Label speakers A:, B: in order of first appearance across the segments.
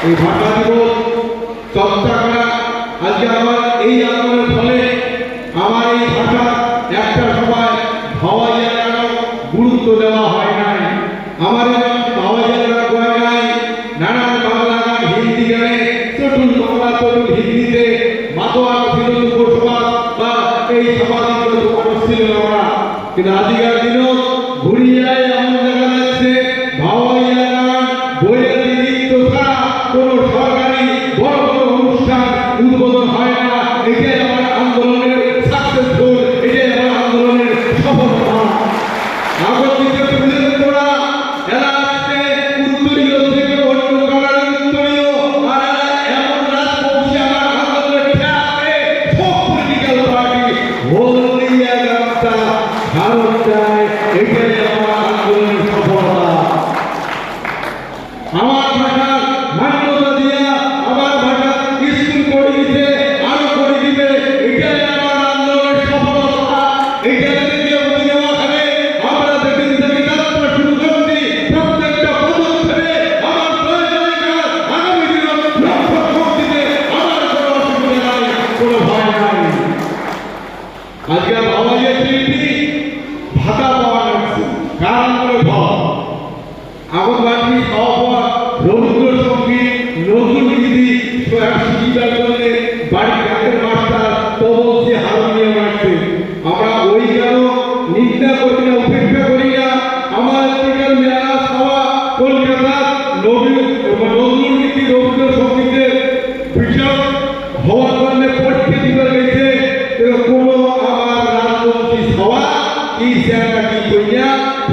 A: এই ভাষা দিবস চর্চা করা আজকে আমার এই আন্দোলনের ফলে আমার এই ভাষা একটা সময় ভাওয়াইয়া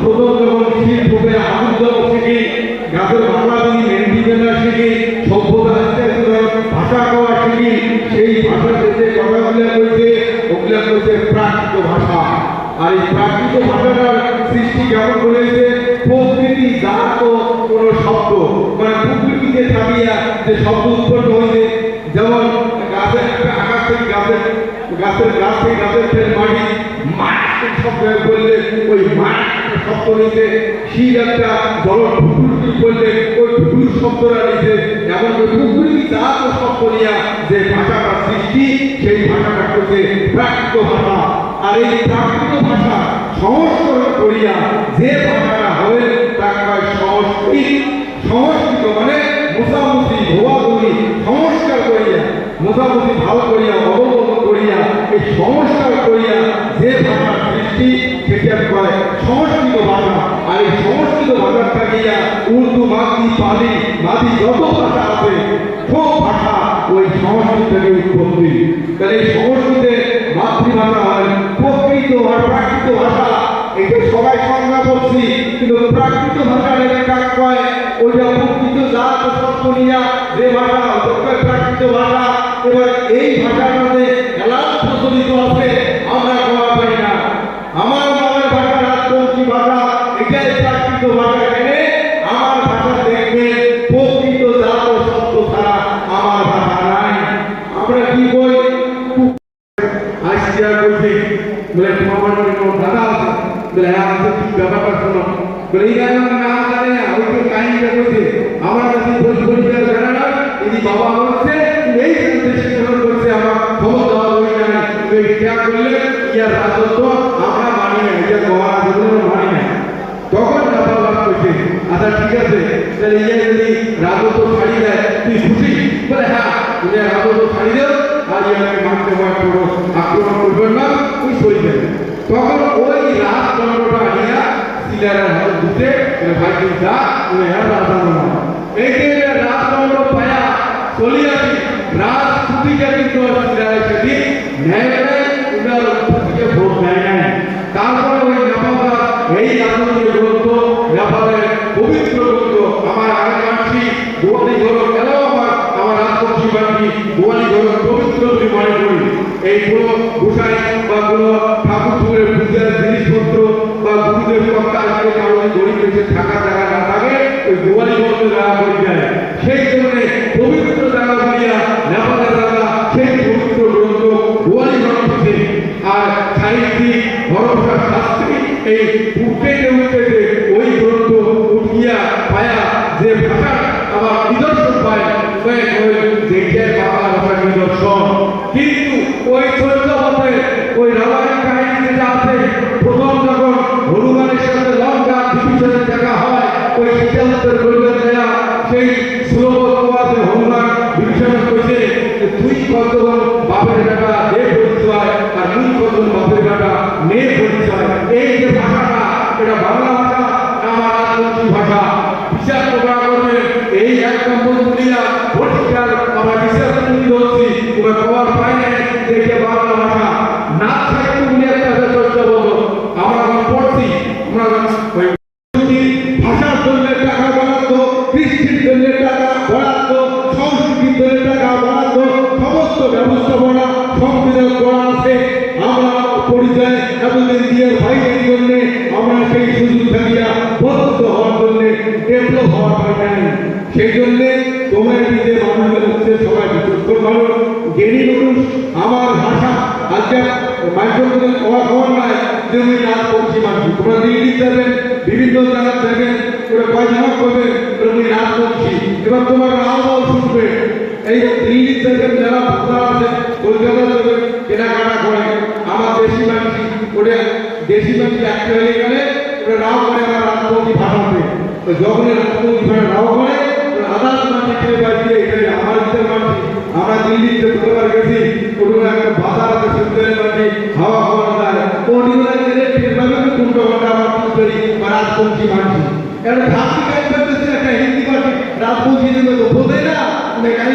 A: প্রথম যখন শিল্পে আনন্দ শিখি গাছের বাংলা দিকে মেন্টি বেলা শিখি সভ্যতা আস্তে আস্তে ভাষা কওয়া শিখি সেই ভাষাতে যে কথাগুলো কইছে ওগুলা কইছে প্রাকৃত ভাষা আর এই প্রাকৃত ভাষাটার সৃষ্টি কেমন করেছে প্রকৃতি জাত কোন শব্দ মানে প্রকৃতিতে থাকিয়া যে শব্দ উৎপন্ন হয়েছে যেমন গাছের আকাশ থেকে গাছের গাছের গাছ থেকে গাছের মাটি মাঠ শব্দ বললে ওই মাঠ একটা বললে ওই শব্দটা নিতে এমন ওই যে ভাষাটা সৃষ্টি, সেই ভাষাটা করছে প্রাকৃত ভাষা। আর এই প্রাকৃত ভাষা সংস্করণ করিয়া যে ভাষাটা কয় সংস্কৃত। মানে মোসামুসি ধোয়াধুয়ি সংস্কার করিয়া মোসামুসি ভালো করিয়া অবলম্বন করিয়া, এই সংস্কার করিয়া উর্দু মাতৃ পালি মাতৃ যত ভাষা আছে, সব ভাষা ওই সংস্কৃত থেকে উৎপত্তি। তাহলে এই সংস্কৃতে মাতৃভাষা হয় প্রকৃত আর প্রাকৃত ভাষা। এটা সবাই সংজ্ঞা করছি কিন্তু প্রাকৃত ভাষা লেগে কাজ কয় ওইটা প্রকৃত জাত শব্দ নিয়া যে ভাষা প্রাকৃত ভাষা, এবার এই ভাষার মধ্যে এলাম প্রচলিত আছে। তুমি করলে তখন আচ্ছা ঠিক আছে, তাহলে ইয়া তুই খুশি? হ্যাঁ তখন ওই রাজদণ্ডটা আনিয়া সিলারের হাতে দিতে যা, তুমি হ্যাঁ রাজদণ্ড না। এই যে রাজদণ্ড পায়া চলিয়াছি রাজ ছুটিকে কিন্তু ভরসা শাস্ত্রী এই উঠতে উঠতে ওই গ্রন্থ উঠিয়া পায়া যে ভাষা আমার নিদর্শন পায় দেখে বাংলা ভাষার নিদর্শন। কিন্তু ওই চরিত্র মতে ওই রামায়ণ কাহিনী যেটা আছে, প্রথম যখন হনুমানের সাথে লঙ্কা বিভীষণের দেখা হয়, ওই সীতামতের গরিবের দেয়া, সেই শ্লোক হনুমান বিভীষণ কইছে তুই কতজন বাপের বেটা দে পরিচয় আর তুই কতজন বাপের বেটা সেই জন্য তোমরা নিজে মানুষের হচ্ছে সবাই বিচক্ষণ মানুষ জ্ঞানী মানুষ, আমার ভাষা আজকে মাইক্রোফোনের খবর নাই যে আমি রাত করছি মানুষ তোমরা দিল্লি যাবেন বিভিন্ন জায়গা যাবেন ওরা কয় জামা করবে আমি রাত করছি এবার তোমার আওয়াজ শুনবে। এই দিল্লি যাবেন যারা ভাষা আছে কলকাতা যাবেন কেনাকাটা করে, আমার দেশি মানুষ ওটা দেশি মানুষ একটা হয়ে গেলে ওরা রাও করে আমার রাজবন্দী ভাষাতে। তো যখন রাজবন্দী ভাষা রাও করে আছে সুন্দরের মাঝে হাওয়া খাওয়া যায় ওটিগুলো হিন্দি পার্টি রাজবংশী বোঝে না মানে গাড়ি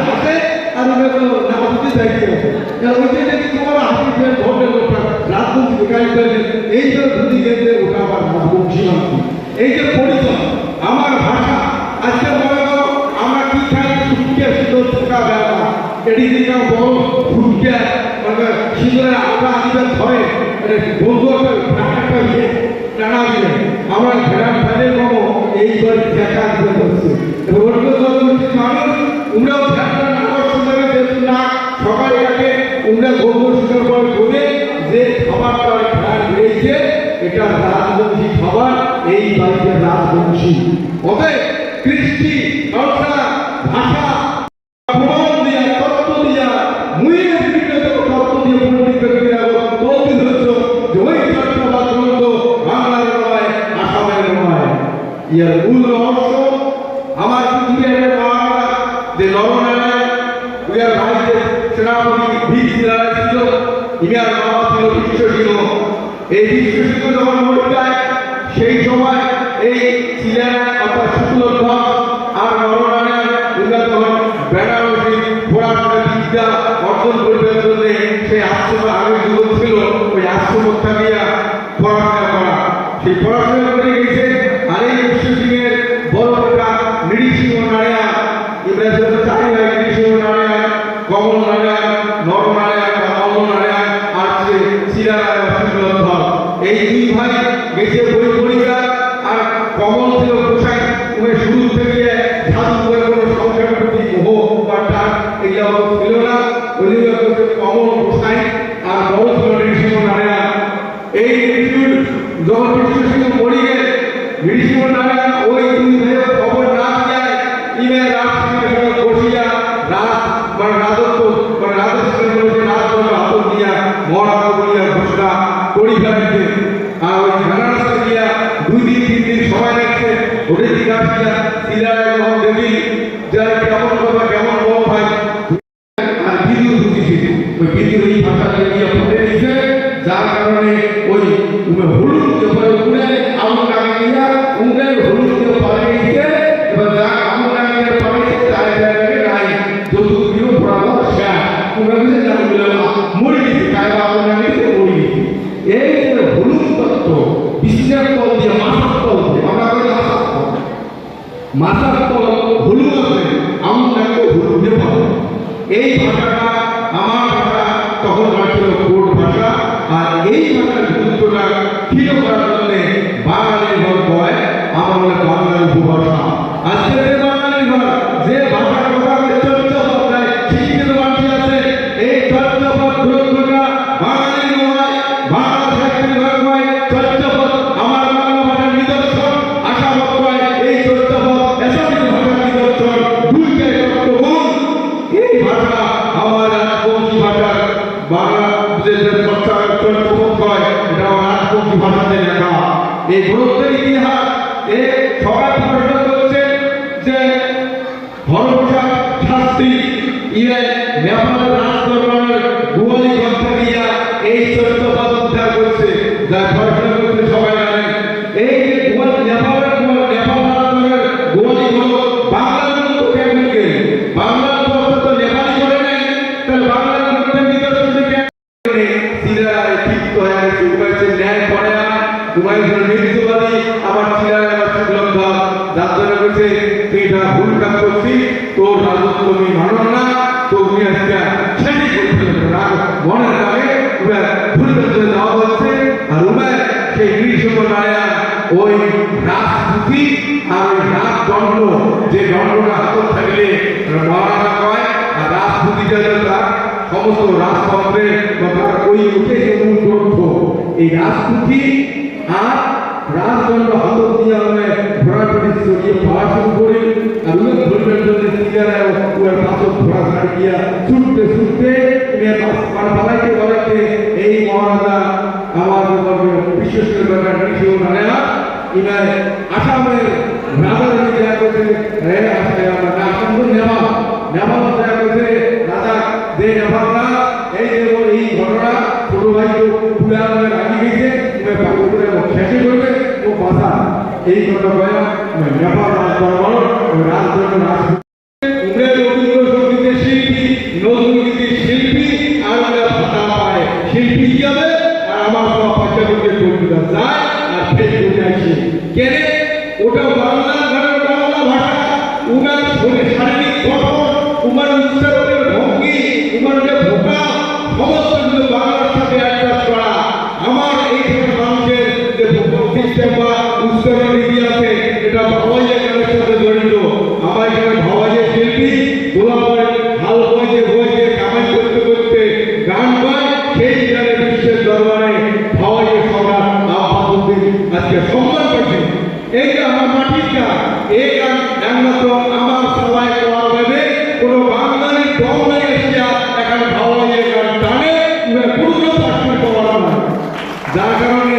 A: হাতে আর ওটা তো না বুঝতে চাইছে তোমার দিয়ে রাজবংশী গাড়ি পাইলে এই যে ধুতি গেছে এই যে পরিচয় দিকে বড় ফুটকে মানে টানা দিলে, আমরা ঘেরার ফেলে এইবার দেখা দিতে হচ্ছে না করতে পারে যেহেতু না ঘুরে যে বেরিয়েছে এটা রাজবংশী খাবার, এই বাড়িতে রাজবংশী। অতএব সেনাপতি ভীম ছিল ইনার বাবা ছিল বিশ্ব ছিল এই বিশ্ব যখন ইতিহাস এ যে ইয়ে নেপালের রাজদরবারের গোয়ালি এই চরিত্র উদ্ধার করছে। যা পড়াশোনা মৃত্যুবাদী আমার সিরায় আমার যার জন্য কইছে তুই এটা ভুল কাজ করছিস, তোর রাজত্ব তুমি মানো না তো তুমি আজকে ছেড়ে করতে মনে রাখে ভুল কাজ করে দেওয়া হচ্ছে। আর উপায় সেই গ্রীষ্ম নায়া ওই রাজপুতি আর ওই রাজদণ্ড, যে দণ্ডটা হাত থাকলে মহারাজা কয় আর রাজপুতিটা যে তার সমস্ত রাজতন্ত্রের ওই উঠেছে মূল গ্রন্থ এই রাজপুতি আর রাজদণ্ড হাত দিয়ে আমরা ঘোড়াঘুড়ি চড়িয়ে শুরু করি। এই মহারাজা আমার বিশেষ করে ব্যাপার কৃষি মানে না। ইনার আসামের রাজা রানী দেয়া করছে না রাজা, দে নেওয়া এই যে ওর এই ঘটনা ছোট ভাই তো পুরা আমাদের রাখি গেছে তুমি পাগল করে শেষে করবে ও বাধা এই কথা বয়া নেপাল রাজ দরবার রাজ দরবার রাজ যার কারণে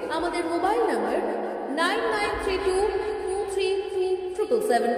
B: আমাদের mobile number nine nine three two two three three triple seven